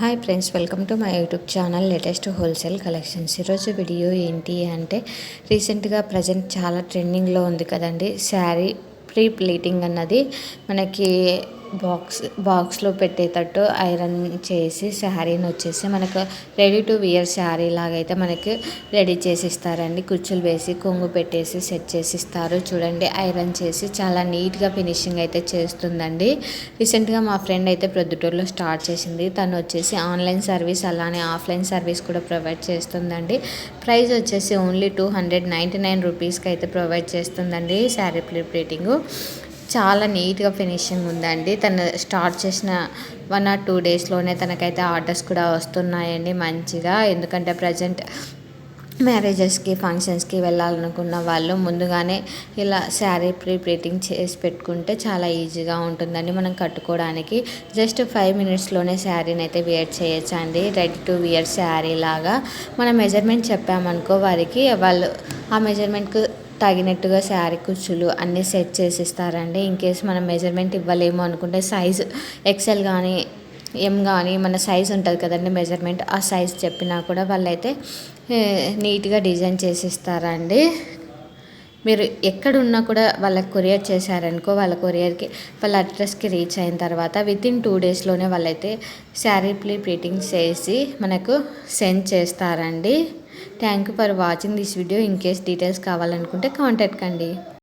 Hi friends welcome to my YouTube channel latest wholesale collections. ఈరోజు video ఏంటి అంటే రీసెంట్గా ప్రజెంట్ చాలా ట్రెండింగ్లో ఉంది కదండి శారీ ప్రీ ప్లీటింగ్ అన్నది. మనకి బాక్స్ బాక్స్లో పెట్టేటట్టు ఐరన్ చేసి శారీని వచ్చేసి మనకు రెడీ టు వియర్ శారీ లాగైతే మనకి రెడీ చేసి ఇస్తారండి కుచ్చులు వేసి కొంగు పెట్టేసి సెట్ చేసి ఇస్తారు చూడండి ఐరన్ చేసి చాలా నీట్గా ఫినిషింగ్ అయితే చేస్తుందండి. రీసెంట్గా మా ఫ్రెండ్ అయితే ప్రొద్దుటూరులో స్టార్ట్ చేసింది. తను వచ్చేసి ఆన్లైన్ సర్వీస్ అలానే ఆఫ్లైన్ సర్వీస్ కూడా ప్రొవైడ్ చేస్తుందండి. ప్రైస్ వచ్చేసి only two hundred ninety nine రూపీస్కి అయితే ప్రొవైడ్ చేస్తుందండి శారీ ప్రిపరేటింగ్ చాలా నీట్గా ఫినిషింగ్ ఉందండి. తను స్టార్ట్ చేసిన వన్ ఆర్ టూ డేస్లోనే తనకైతే ఆర్డర్స్ కూడా వస్తున్నాయండి మంచిగా. ఎందుకంటే ప్రజెంట్ మ్యారేజెస్కి ఫంక్షన్స్కి వెళ్ళాలనుకున్న వాళ్ళు ముందుగానే ఇలా శారీ ప్రీ ప్రింటింగ్ చేసి పెట్టుకుంటే చాలా ఈజీగా ఉంటుందండి మనం కట్టుకోవడానికి. జస్ట్ ఫైవ్ మినిట్స్లోనే శారీని అయితే వేర్ చేయొచ్చు అండి రెడీ టు వియర్ శారీ లాగా మనం మెజర్మెంట్ చెప్పామనుకో వారికి వాళ్ళు ఆ మెజర్మెంట్కు తగినట్టుగా శారీ కుచ్చులు అన్నీ సెట్ చేసి ఇస్తారండి ఇన్ కేస్ మనం మెజర్మెంట్ ఇవ్వలేము అనుకుంటే సైజ్ ఎక్సెల్ కానీ ఎం కానీ మన సైజ్ ఉంటుంది కదండి మెజర్మెంట్. ఆ సైజ్ చెప్పినా కూడా వాళ్ళైతే నీట్గా డిజైన్ చేసి ఇస్తారండి మీరు ఎక్కడున్నా కూడా వాళ్ళకి కొరియర్ చేశారనుకో వాళ్ళ కొరియర్కి వాళ్ళ అడ్రస్కి రీచ్ అయిన తర్వాత విత్ ఇన్ టూ డేస్లోనే వాళ్ళైతే శారీ ప్లీ ప్రింటింగ్ చేసి మనకు సెండ్ చేస్తారండి. Thank you for watching this video in case details కావాలనుకుంటే కాంటాక్ట్ కండి.